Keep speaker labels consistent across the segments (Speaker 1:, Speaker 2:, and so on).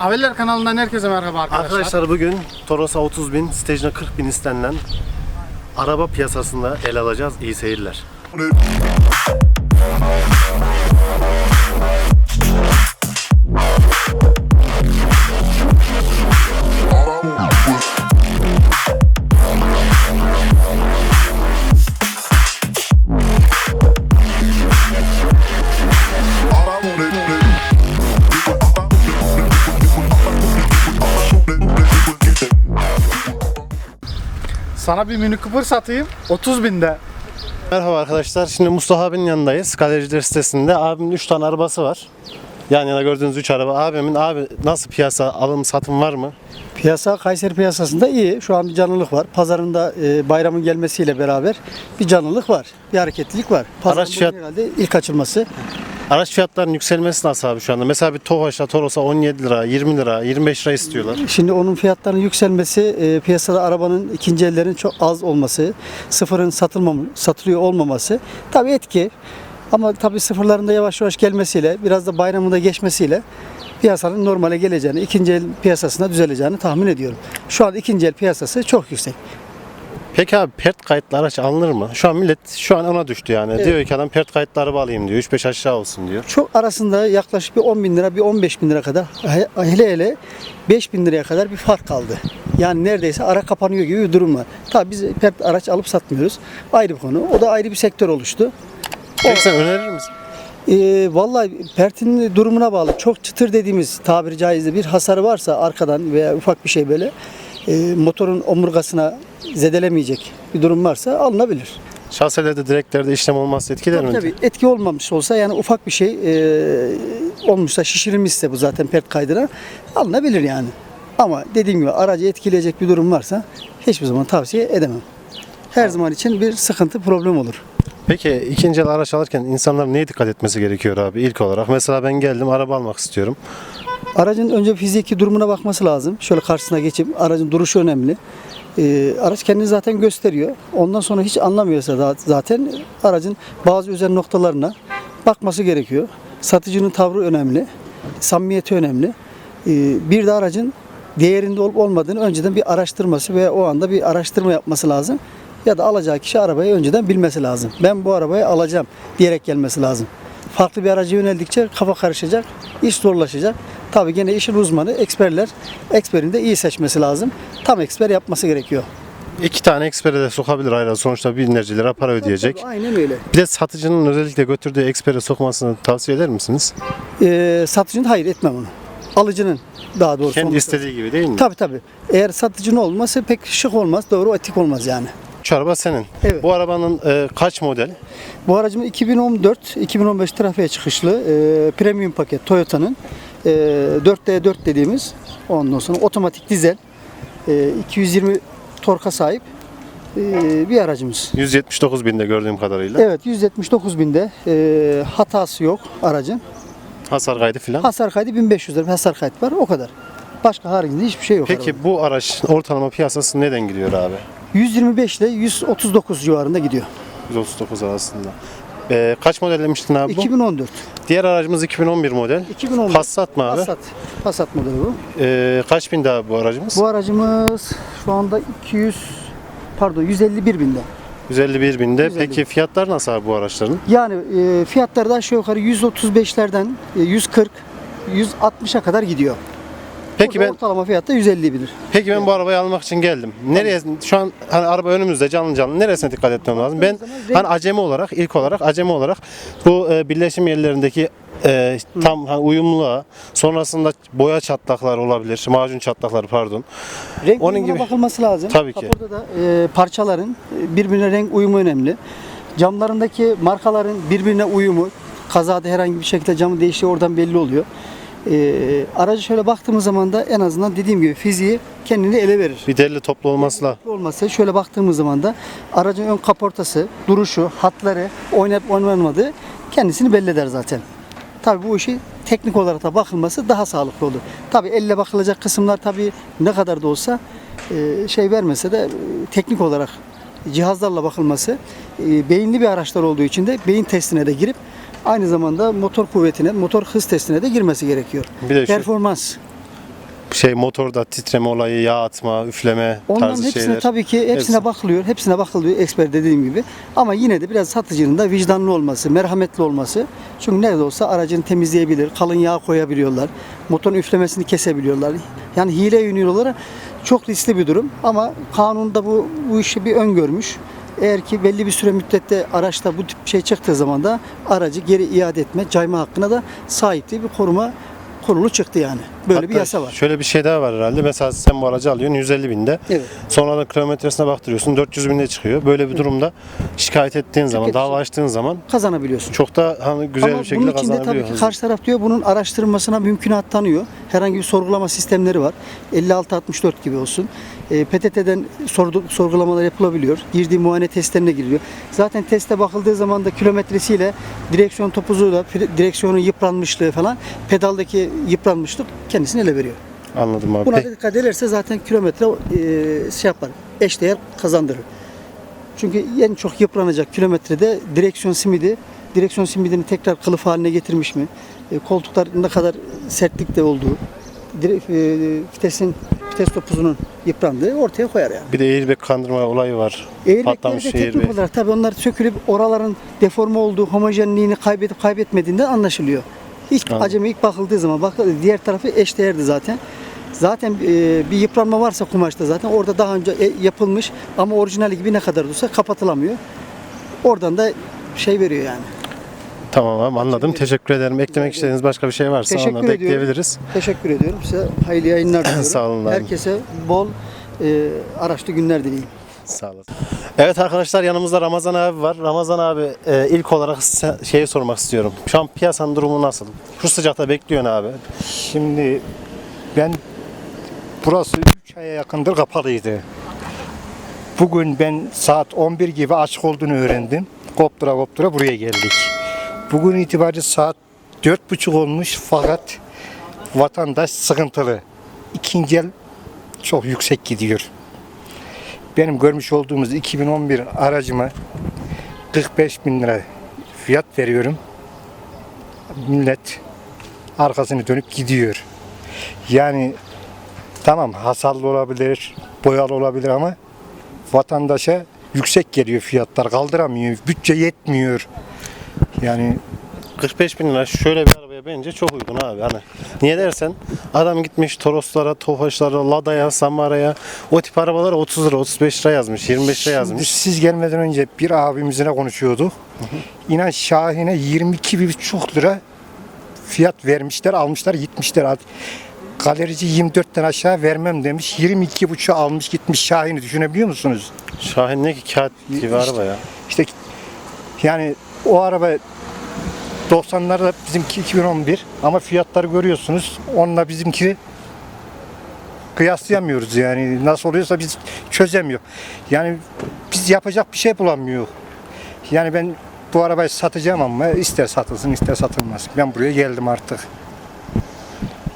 Speaker 1: Aveller kanalından herkese merhaba arkadaşlar.
Speaker 2: Arkadaşlar bugün Toros'a 30 bin, Stage'ine 40 bin istenilen araba piyasasında ele alacağız. İyi seyirler.
Speaker 1: Sana bir Mini Cooper satayım 30 binde.
Speaker 2: Merhaba arkadaşlar. Şimdi Mustafa abinin yanındayız. Galericiler sitesinde. Abimin 3 tane arabası var. Yan yana gördüğünüz 3 araba. Abimin abi nasıl piyasa alım satım var mı?
Speaker 3: Piyasa Kayseri piyasasında iyi. Şu an bir canlılık var. Pazarında e, bayramın gelmesiyle beraber bir canlılık var. Bir hareketlilik var. Pazarın
Speaker 2: Araç fiyat-
Speaker 3: herhalde ilk açılması.
Speaker 2: Araç fiyatlarının yükselmesi nasıl abi şu anda? Mesela bir Tofaş'la Toros'a 17 lira, 20 lira, 25 lira istiyorlar.
Speaker 3: Şimdi onun fiyatlarının yükselmesi, e, piyasada arabanın ikinci ellerin çok az olması, sıfırın satılmam satılıyor olmaması tabii etki. Ama tabii sıfırlarında yavaş yavaş gelmesiyle, biraz da bayramında geçmesiyle piyasanın normale geleceğini, ikinci el piyasasına düzeleceğini tahmin ediyorum. Şu an ikinci el piyasası çok yüksek.
Speaker 2: Peki abi pert kayıtlı araç alınır mı? Şu an millet şu an ona düştü yani. Diyor ki adam pert kayıtlı araba alayım diyor. 3-5 aşağı olsun diyor.
Speaker 3: Çok arasında yaklaşık bir 10 bin lira, bir 15 bin lira kadar he- hele hele 5 bin liraya kadar bir fark kaldı. Yani neredeyse ara kapanıyor gibi bir durum var. Tabii biz pert araç alıp satmıyoruz. Ayrı bir konu. O da ayrı bir sektör oluştu.
Speaker 2: Peki sen önerir misin?
Speaker 3: Ee, vallahi pertin durumuna bağlı. Çok çıtır dediğimiz tabiri caizse bir hasarı varsa arkadan veya ufak bir şey böyle e, motorun omurgasına zedelemeyecek bir durum varsa alınabilir.
Speaker 2: Şahselerde direklerde işlem olmazsa etkiler mi?
Speaker 3: Tabii etki olmamış olsa yani ufak bir şey e, olmuşsa şişirilmişse bu zaten pert kaydına alınabilir yani. Ama dediğim gibi aracı etkileyecek bir durum varsa hiçbir zaman tavsiye edemem. Her zaman için bir sıkıntı problem olur.
Speaker 2: Peki ikinci el araç alırken insanlar neye dikkat etmesi gerekiyor abi ilk olarak? Mesela ben geldim araba almak istiyorum.
Speaker 3: Aracın önce fiziki durumuna bakması lazım. Şöyle karşısına geçip aracın duruşu önemli. Ee, araç kendini zaten gösteriyor. Ondan sonra hiç anlamıyorsa da zaten aracın bazı özel noktalarına bakması gerekiyor. Satıcının tavrı önemli. Samimiyeti önemli. Ee, bir de aracın değerinde olup olmadığını önceden bir araştırması ve o anda bir araştırma yapması lazım. Ya da alacağı kişi arabayı önceden bilmesi lazım. Ben bu arabayı alacağım diyerek gelmesi lazım. Farklı bir araca yöneldikçe kafa karışacak, iş zorlaşacak. Tabii gene işin uzmanı, eksperler, eksperin de iyi seçmesi lazım. Tam eksper yapması gerekiyor.
Speaker 2: İki tane ekspere de sokabilir ayrıca sonuçta binlerce lira para ödeyecek.
Speaker 3: Tabii, aynen öyle.
Speaker 2: Bir de satıcının özellikle götürdüğü ekspere sokmasını tavsiye eder misiniz?
Speaker 3: Ee, satıcının hayır etmem onu. Alıcının daha doğrusu.
Speaker 2: Kendi
Speaker 3: olması
Speaker 2: istediği gibi değil mi?
Speaker 3: Tabii tabii. Eğer satıcının olması pek şık olmaz, doğru etik olmaz yani.
Speaker 2: Şu araba senin.
Speaker 3: Evet.
Speaker 2: Bu arabanın e, kaç model?
Speaker 3: Bu aracımız 2014-2015 trafiğe çıkışlı e, premium paket Toyota'nın e, 4D4 dediğimiz ondan sonra otomatik dizel e, 220 torka sahip e, bir aracımız.
Speaker 2: 179 binde gördüğüm kadarıyla.
Speaker 3: Evet 179 binde e, hatası yok aracın.
Speaker 2: Hasar kaydı filan.
Speaker 3: Hasar kaydı 1500 lira hasar kayıt var o kadar. Başka haricinde hiçbir şey yok.
Speaker 2: Peki bu araç ortalama piyasası neden gidiyor abi?
Speaker 3: Arabanın. 125 ile 139 civarında gidiyor.
Speaker 2: 139 arasında. E, kaç model demiştin abi bu?
Speaker 3: 2014.
Speaker 2: Diğer aracımız 2011 model.
Speaker 3: 2011.
Speaker 2: Passat mı abi?
Speaker 3: Passat. Passat modeli bu.
Speaker 2: E, kaç binde abi bu aracımız?
Speaker 3: Bu aracımız şu anda 200 pardon 151 binde.
Speaker 2: 151 binde.
Speaker 3: 151.
Speaker 2: Peki fiyatlar nasıl abi bu araçların?
Speaker 3: Yani e, fiyatları da aşağı yukarı 135'lerden e, 140 160'a kadar gidiyor.
Speaker 2: Peki
Speaker 3: Burada
Speaker 2: ben
Speaker 3: ortalama fiyatta 150 bilir.
Speaker 2: peki ben bu arabayı almak için geldim. Nereye şu an hani araba önümüzde canlı canlı neresine dikkat etmem lazım? Ben hani acemi olarak ilk olarak acemi olarak bu e, birleşim yerlerindeki e, tam hani uyumluluğa sonrasında boya çatlakları olabilir. Macun çatlakları pardon.
Speaker 3: Renk
Speaker 2: Onun gibi.
Speaker 3: bakılması lazım.
Speaker 2: Tabii ki.
Speaker 3: Kaporda da e, parçaların e, birbirine renk uyumu önemli. Camlarındaki markaların birbirine uyumu kazada herhangi bir şekilde camı değiştiği oradan belli oluyor. E, aracı şöyle baktığımız zaman da en azından dediğim gibi fiziği kendini ele verir.
Speaker 2: Bir derli toplu olması lazım.
Speaker 3: olmasa şöyle baktığımız zaman da aracın ön kaportası, duruşu, hatları oynayıp oynanmadığı kendisini belli eder zaten. Tabii bu işi teknik olarak da bakılması daha sağlıklı olur. Tabii elle bakılacak kısımlar tabii ne kadar da olsa e, şey vermese de e, teknik olarak cihazlarla bakılması e, beyinli bir araçlar olduğu için de beyin testine de girip aynı zamanda motor kuvvetine, motor hız testine de girmesi gerekiyor.
Speaker 2: Bir de şu-
Speaker 3: Performans
Speaker 2: şey motorda titreme olayı, yağ atma, üfleme
Speaker 3: Onların
Speaker 2: tarzı
Speaker 3: hepsine
Speaker 2: şeyler.
Speaker 3: tabii ki hepsine
Speaker 2: Hepsi.
Speaker 3: bakılıyor. Hepsine bakılıyor eksper dediğim gibi. Ama yine de biraz satıcının da vicdanlı olması, merhametli olması. Çünkü nerede olsa aracını temizleyebilir, kalın yağ koyabiliyorlar. Motorun üflemesini kesebiliyorlar. Yani hile yönüyorlar. Çok riskli bir durum ama kanunda bu, bu işi bir öngörmüş. Eğer ki belli bir süre müddette araçta bu tip şey çıktığı zaman da aracı geri iade etme, cayma hakkına da sahipti bir koruma kurulu çıktı yani. Böyle bir
Speaker 2: Hatta
Speaker 3: yasa var.
Speaker 2: Şöyle bir şey daha var herhalde. Mesela sen bu aracı alıyorsun 150 binde.
Speaker 3: Evet.
Speaker 2: Sonra da kilometresine baktırıyorsun 400 binde çıkıyor. Böyle bir durumda şikayet ettiğin zaman, dava açtığın zaman
Speaker 3: Kazanabiliyorsun.
Speaker 2: çok da hani güzel
Speaker 3: Ama
Speaker 2: bir şekilde
Speaker 3: bunun içinde tabii ki karşı taraf diyor bunun araştırılmasına mümkünat tanıyor. Herhangi bir sorgulama sistemleri var. 56-64 gibi olsun. E, PTT'den sordu- sorgulamalar yapılabiliyor. Girdiği muayene testlerine giriliyor. Zaten teste bakıldığı zaman da kilometresiyle direksiyon topuzuyla direksiyonun yıpranmışlığı falan pedaldaki yıpranmışlık kendisini ele veriyor.
Speaker 2: Anladım abi.
Speaker 3: Buna
Speaker 2: Peki,
Speaker 3: dikkat ederse zaten kilometre e, şey yapar, eşdeğer kazandırır. Çünkü en çok yıpranacak kilometrede direksiyon simidi, direksiyon simidini tekrar kılıf haline getirmiş mi? E, koltuklar ne kadar sertlikte olduğu, dire- e, vitesin vites topuzunun yıprandığı ortaya koyar yani.
Speaker 2: bir de airbag kandırma olayı var.
Speaker 3: Airbag'lerde
Speaker 2: Patlamış
Speaker 3: teknik
Speaker 2: airbag.
Speaker 3: olarak tabii onlar sökülüp oraların deforme olduğu, homojenliğini kaybedip kaybetmediğinden anlaşılıyor. Hiç
Speaker 2: Anladım.
Speaker 3: acemi ilk bakıldığı zaman bak diğer tarafı eşdeğerdi zaten. Zaten e, bir yıpranma varsa kumaşta zaten orada daha önce e, yapılmış ama orijinali gibi ne kadar dursa kapatılamıyor. Oradan da şey veriyor yani.
Speaker 2: Tamam abi anladım. Teşekkür ederim. Eklemek istediğiniz başka bir şey varsa
Speaker 3: Teşekkür
Speaker 2: onları da ekleyebiliriz.
Speaker 3: Teşekkür ediyorum size. Hayırlı yayınlar diliyorum.
Speaker 2: Sağ olun abi.
Speaker 3: Herkese bol e, araçlı günler dileyim.
Speaker 2: Sağ olasın. Evet arkadaşlar yanımızda Ramazan abi var. Ramazan abi e, ilk olarak şeyi sormak istiyorum. Şu an piyasanın durumu nasıl? Şu sıcakta bekliyorsun abi.
Speaker 4: Şimdi ben burası 3 aya yakındır kapalıydı. Bugün ben saat 11 gibi açık olduğunu öğrendim. Koptura koptura buraya geldik. Bugün itibariyle saat 4.30 olmuş fakat vatandaş sıkıntılı. İkinci el çok yüksek gidiyor. Benim görmüş olduğumuz 2011 aracıma 45 bin lira fiyat veriyorum. Millet arkasını dönüp gidiyor. Yani tamam hasarlı olabilir, boyalı olabilir ama vatandaşa yüksek geliyor fiyatlar. Kaldıramıyor, bütçe yetmiyor. Yani
Speaker 2: 45 bin lira şöyle bir arabaya bence çok uygun abi. Hani niye dersen adam gitmiş Toroslara, Tofaşlara, Lada'ya, Samara'ya o tip arabalara 30 lira, 35 lira yazmış, 25 lira yazmış.
Speaker 4: siz gelmeden önce bir abimizle konuşuyorduk. İnan Şahin'e 22,5 lira fiyat vermişler, almışlar, gitmişler. Galerici 24'ten aşağı vermem demiş. 22,5 almış gitmiş Şahin'i düşünebiliyor musunuz?
Speaker 2: Şahin ne ki kağıt gibi
Speaker 4: İşte-
Speaker 2: araba ya.
Speaker 4: İşte yani o araba 90'larda bizimki 2011 ama fiyatları görüyorsunuz. Onunla bizimki kıyaslayamıyoruz yani. Nasıl oluyorsa biz çözemiyor. Yani biz yapacak bir şey bulamıyor. Yani ben bu arabayı satacağım ama ister satılsın ister satılmasın. Ben buraya geldim artık.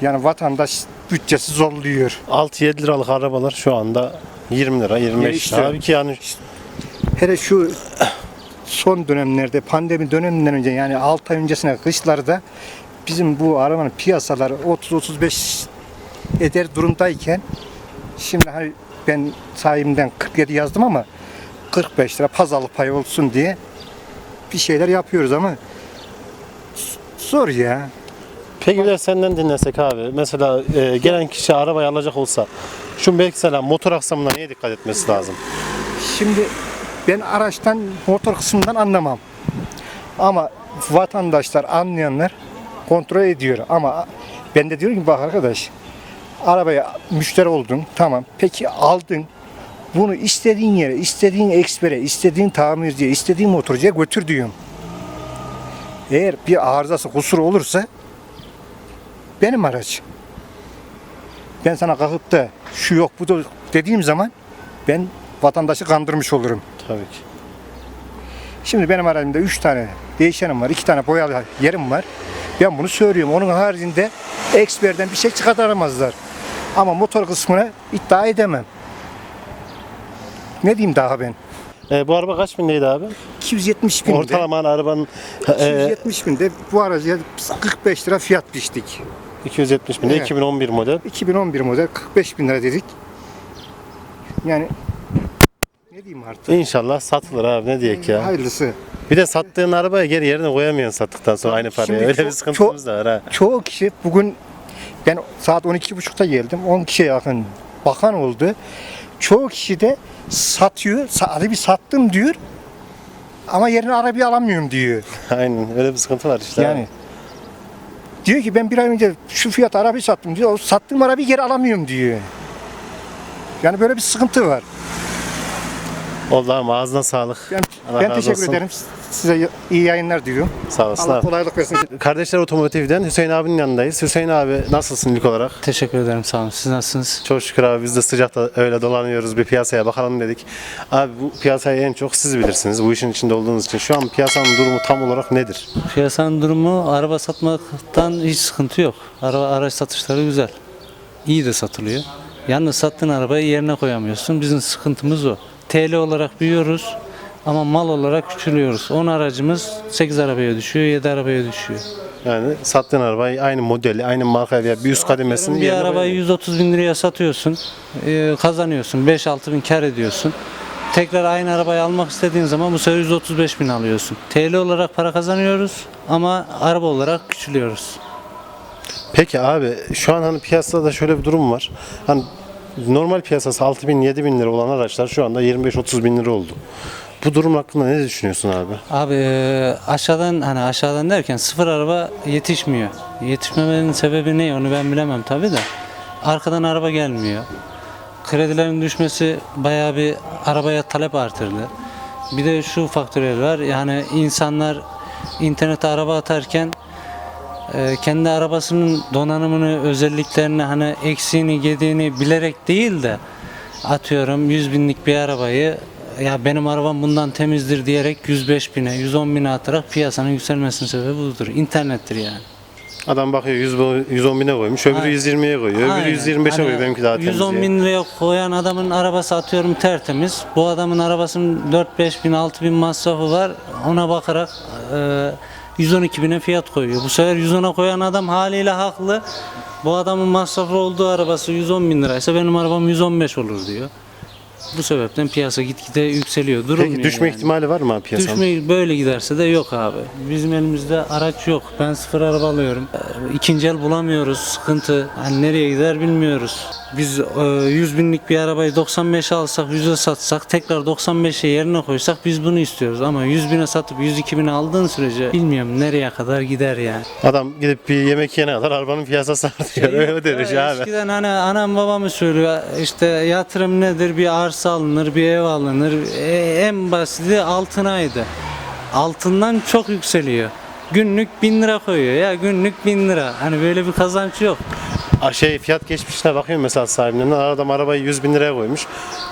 Speaker 4: Yani vatandaş bütçesi zorluyor.
Speaker 2: 6-7 liralık arabalar şu anda 20 lira, 25
Speaker 4: Ya
Speaker 2: lira.
Speaker 4: işte.
Speaker 2: Abi ki yani
Speaker 4: Hele şu son dönemlerde pandemi döneminden önce yani 6 ay öncesine kışlarda bizim bu arabanın piyasaları 30-35 eder durumdayken şimdi hani ben sahibimden 47 yazdım ama 45 lira pazarlık payı olsun diye bir şeyler yapıyoruz ama zor ya.
Speaker 2: Peki bir de senden dinlesek abi. Mesela e, gelen kişi arabayı alacak olsa şu mesela motor aksamına neye dikkat etmesi lazım?
Speaker 4: Şimdi ben araçtan motor kısmından anlamam. Ama vatandaşlar anlayanlar kontrol ediyor. Ama ben de diyorum ki bak arkadaş arabaya müşteri oldun tamam peki aldın bunu istediğin yere, istediğin ekspere, istediğin tamirciye, istediğin motorcuya götür diyorum. Eğer bir arızası, kusur olursa benim araç. Ben sana kalkıp da şu yok bu da dediğim zaman ben vatandaşı kandırmış olurum.
Speaker 2: Tabii ki.
Speaker 4: Şimdi benim aracımda 3 tane değişenim var, 2 tane boyalı yerim var. Ben bunu söylüyorum. Onun haricinde eksperden bir şey çıkartamazlar. Ama motor kısmına iddia edemem. Ne diyeyim daha ben?
Speaker 2: E, bu araba kaç bindeydi abi?
Speaker 4: 270 binde.
Speaker 2: Ortalama arabanın e,
Speaker 4: 270 binde bu araca biz 45 lira fiyat biçtik.
Speaker 2: 270 bin de
Speaker 4: Evet.
Speaker 2: 2011 model.
Speaker 4: 2011 model 45 bin lira dedik. Yani ne diyeyim artık?
Speaker 2: İnşallah satılır abi ne diyek ya.
Speaker 4: Hayırlısı.
Speaker 2: Bir de sattığın arabaya geri yerine koyamıyorsun sattıktan sonra aynı paraya.
Speaker 4: Şimdi
Speaker 2: Öyle
Speaker 4: çok-
Speaker 2: bir sıkıntımız da var ha.
Speaker 4: Çoğu kişi bugün ben saat 12.30'da geldim. 10 kişiye yakın bakan oldu. Çoğu kişi de satıyor. sa- Arabayı sattım diyor. Ama yerine arabayı alamıyorum diyor.
Speaker 2: Aynen öyle bir sıkıntı var işte.
Speaker 4: Yani diyor ki ben bir ay önce şu fiyat arabayı sattım diyor. O sattığım arabayı geri alamıyorum diyor. Yani böyle bir sıkıntı var.
Speaker 2: Ama ağzına sağlık.
Speaker 4: Ben,
Speaker 2: Allah
Speaker 4: ben
Speaker 2: razı
Speaker 4: teşekkür
Speaker 2: olsun.
Speaker 4: ederim. Size iyi yayınlar diliyorum.
Speaker 2: Sağ olasın
Speaker 4: Allah
Speaker 2: abi.
Speaker 4: kolaylık versin.
Speaker 2: Kardeşler Otomotiv'den Hüseyin abinin yanındayız. Hüseyin abi nasılsın ilk olarak?
Speaker 5: Teşekkür ederim sağ olun. Siz nasılsınız?
Speaker 2: Çok şükür abi biz de sıcakta öyle dolanıyoruz bir piyasaya bakalım dedik. Abi bu piyasayı en çok siz bilirsiniz bu işin içinde olduğunuz için. Şu an piyasanın durumu tam olarak nedir?
Speaker 5: Piyasanın durumu araba satmaktan hiç sıkıntı yok. Araba araç satışları güzel. İyi de satılıyor. Yalnız sattığın arabayı yerine koyamıyorsun. Bizim sıkıntımız o. TL olarak büyüyoruz ama mal olarak küçülüyoruz. 10 aracımız 8 arabaya düşüyor, 7 arabaya düşüyor.
Speaker 2: Yani sattığın arabayı aynı modeli, aynı marka veya bir üst kademesini
Speaker 5: Bir arabayı
Speaker 2: koyamıyorsun.
Speaker 5: 130 bin liraya satıyorsun, e, kazanıyorsun, 5-6 bin kar ediyorsun. Tekrar aynı arabayı almak istediğin zaman bu sefer 135 bin alıyorsun. TL olarak para kazanıyoruz ama araba olarak küçülüyoruz.
Speaker 2: Peki abi şu an hani piyasada da şöyle bir durum var. Hani normal piyasası 6 bin 7 bin lira olan araçlar şu anda 25-30 bin lira oldu. Bu durum hakkında ne düşünüyorsun abi?
Speaker 5: Abi e, aşağıdan hani aşağıdan derken sıfır araba yetişmiyor. Yetişmemenin sebebi ne onu ben bilemem tabi de. Arkadan araba gelmiyor. Kredilerin düşmesi bayağı bir arabaya talep artırdı. Bir de şu faktörler var. Yani insanlar internete araba atarken e, kendi arabasının donanımını, özelliklerini hani eksiğini, gediğini bilerek değil de atıyorum 100 binlik bir arabayı ya benim arabam bundan temizdir diyerek 105 bine, 110 bine atarak piyasanın yükselmesinin sebebi budur. İnternettir yani.
Speaker 2: Adam bakıyor 100, bin- 110 bine koymuş, öbürü
Speaker 5: Aynen.
Speaker 2: 120'ye koyuyor, öbürü
Speaker 5: Aynen.
Speaker 2: 125'e
Speaker 5: Hani
Speaker 2: koyuyor. Benimki daha temiz
Speaker 5: 110
Speaker 2: diye.
Speaker 5: bin liraya koyan adamın arabası atıyorum tertemiz. Bu adamın arabasının 4-5 bin 6 bin masrafı var. Ona bakarak e, 112 bine fiyat koyuyor. Bu sefer 110'a koyan adam haliyle haklı. Bu adamın masrafı olduğu arabası 110 bin liraysa benim arabam 115 olur diyor. Bu sebepten piyasa gitgide yükseliyor. Durmuyor
Speaker 2: Peki düşme
Speaker 5: yani.
Speaker 2: ihtimali var mı abi piyasanın?
Speaker 5: Düşme böyle giderse de yok abi. Bizim elimizde araç yok. Ben sıfır araba alıyorum. Ee, İkinci el bulamıyoruz. Sıkıntı. Hani nereye gider bilmiyoruz. Biz e, 100 binlik bir arabayı 95'e alsak, 100'e satsak, tekrar 95'e yerine koysak biz bunu istiyoruz. Ama 100 bine satıp 102 bine aldığın sürece bilmiyorum nereye kadar gider yani.
Speaker 2: Adam gidip bir yemek yene kadar arabanın piyasası artıyor. Öyle derece abi.
Speaker 5: Eskiden hani anam babam söylüyor işte yatırım nedir bir arsa alınır bir ev alınır E, en basiti altınaydı. Altından çok yükseliyor. Günlük bin lira koyuyor ya günlük bin lira. Hani böyle bir kazanç yok.
Speaker 2: A, Şey fiyat geçmişine bakıyorum mesela sahibinden adam arabayı 100 bin liraya koymuş.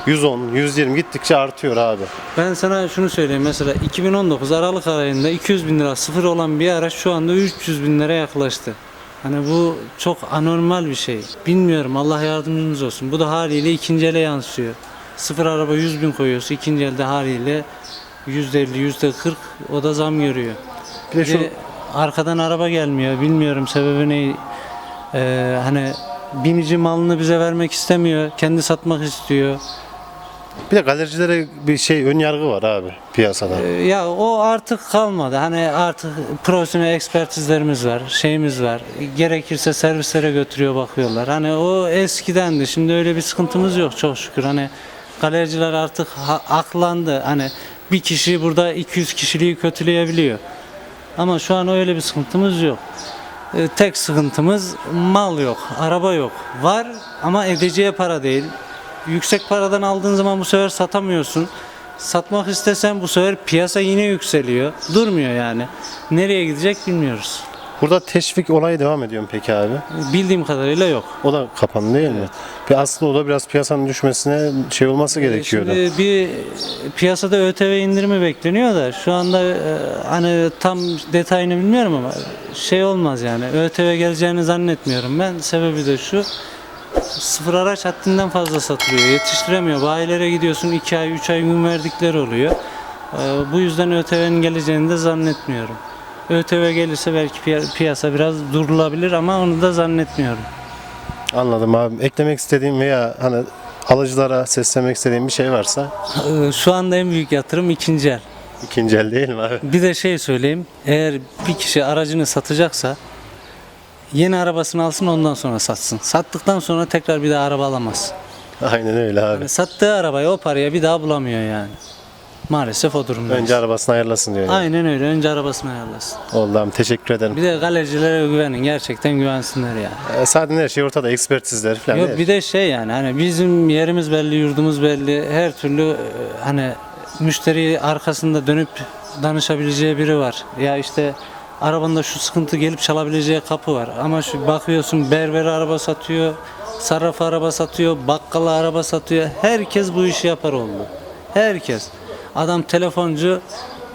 Speaker 2: 110, 120 gittikçe artıyor abi.
Speaker 5: Ben sana şunu söyleyeyim mesela 2019 Aralık ayında 200 bin lira sıfır olan bir araç şu anda 300 bin lira yaklaştı. Hani bu çok anormal bir şey. Bilmiyorum Allah yardımcımız olsun. Bu da haliyle ikinci ele yansıyor. Sıfır araba 100 bin koyuyorsa ikinci elde haliyle %50, %40 o da zam görüyor.
Speaker 2: Bir de şu
Speaker 5: arkadan araba gelmiyor. Bilmiyorum sebebi ne. Ee, hani binici malını bize vermek istemiyor. Kendi satmak istiyor.
Speaker 2: bir de galericilere bir şey ön yargı var abi piyasada.
Speaker 5: Ee, Ya o artık kalmadı. Hani artık profesyonel ekspertizlerimiz var, şeyimiz var. Gerekirse servislere götürüyor bakıyorlar. Hani o eskidendi. Şimdi öyle bir sıkıntımız yok çok şükür. Hani galericiler artık aklandı. Hani bir kişi burada 200 kişiliği kötüleyebiliyor. Ama şu an öyle bir sıkıntımız yok. Ee, Tek sıkıntımız mal yok, araba yok. Var ama edeceği para değil. Yüksek paradan aldığın zaman bu sefer satamıyorsun. Satmak istesen bu sefer piyasa yine yükseliyor. Durmuyor yani. Nereye gidecek bilmiyoruz.
Speaker 2: Burada teşvik olayı devam ediyor mu peki abi?
Speaker 5: Bildiğim kadarıyla yok.
Speaker 2: O da kapandı değil mi? Aslında o da biraz piyasanın düşmesine şey olması gerekiyordu.
Speaker 5: Şimdi bir piyasada ÖTV indirimi bekleniyor da şu anda e, hani tam detayını bilmiyorum ama şey olmaz yani. ÖTV geleceğini zannetmiyorum ben. Sebebi de şu. Sıfır araç haddinden fazla satılıyor. Yetiştiremiyor. Bayilere gidiyorsun 2 ay 3 ay gün verdikleri oluyor. E, Bu yüzden ÖTV'nin geleceğini de zannetmiyorum. ÖTV gelirse belki piya- piyasa biraz durulabilir ama onu da zannetmiyorum.
Speaker 2: Anladım abi. Eklemek istediğim veya hani alıcılara seslemek istediğim bir şey varsa
Speaker 5: Ee, Şu anda en büyük yatırım ikinci el.
Speaker 2: ikinci el değil mi abi?
Speaker 5: Bir de şey söyleyeyim. Eğer bir kişi aracını satacaksa yeni arabasını alsın ondan sonra satsın. Sattıktan sonra tekrar bir daha araba alamaz.
Speaker 2: Aynen öyle abi.
Speaker 5: Yani sattığı arabayı o paraya bir daha bulamıyor yani. Maalesef o durumda.
Speaker 2: Önce arabasını ayarlasın diyor. yani.
Speaker 5: Aynen öyle. Önce arabasını ayarlasın.
Speaker 2: Abi teşekkür ederim.
Speaker 5: Bir de galericilere güvenin. Gerçekten güvensinler yani.
Speaker 2: Ee, Zaten her şey ortada ekspertizler falan.
Speaker 5: Yok
Speaker 2: değil.
Speaker 5: bir de şey yani hani bizim yerimiz belli, yurdumuz belli. Her türlü e, hani müşteri arkasında dönüp danışabileceği biri var. Ya işte arabanda şu sıkıntı gelip çalabileceği kapı var. Ama şu bakıyorsun berber araba satıyor, sarraf araba satıyor, bakkala araba satıyor. Herkes bu işi yapar oldu. Herkes. Adam telefoncu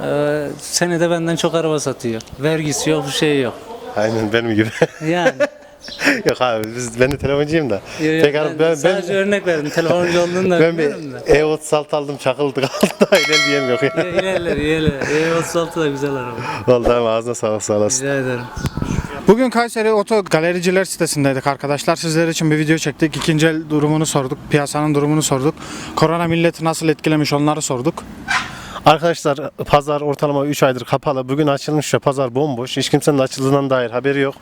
Speaker 5: e, senede benden çok araba satıyor. Vergisi yok, bir şey yok.
Speaker 2: Aynen benim gibi.
Speaker 5: Yani.
Speaker 2: Yok abi biz, ben de telefoncuyum da.
Speaker 5: Yok,
Speaker 2: Tek
Speaker 5: ben,
Speaker 2: ben,
Speaker 5: sadece
Speaker 2: ben,
Speaker 5: örnek verdim. Telefoncu olduğunu da
Speaker 2: ben
Speaker 5: biliyorum da.
Speaker 2: E36 aldım çakıldı kaldı da ilerleyeyim yok.
Speaker 5: Ya, İlerler, ilerler. E36 da güzel araba.
Speaker 2: Vallahi ağzına sağlık sağ olasın.
Speaker 5: Rica ederim.
Speaker 1: Bugün Kayseri Oto Galericiler sitesindeydik arkadaşlar. Sizler için bir video çektik. İkinci el durumunu sorduk. Piyasanın durumunu sorduk. Korona milleti nasıl etkilemiş onları sorduk.
Speaker 2: Arkadaşlar pazar ortalama 3 aydır kapalı. Bugün açılmış ya pazar bomboş. Hiç kimsenin açıldığından dair haberi yok.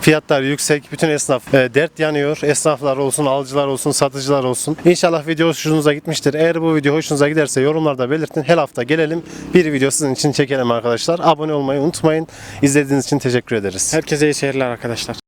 Speaker 2: Fiyatlar yüksek. Bütün esnaf e, dert yanıyor. Esnaflar olsun, alıcılar olsun, satıcılar olsun. İnşallah video hoşunuza gitmiştir. Eğer bu video hoşunuza giderse yorumlarda belirtin. Her hafta gelelim. Bir video sizin için çekelim arkadaşlar. Abone olmayı unutmayın. İzlediğiniz için teşekkür ederiz.
Speaker 1: Herkese iyi seyirler arkadaşlar.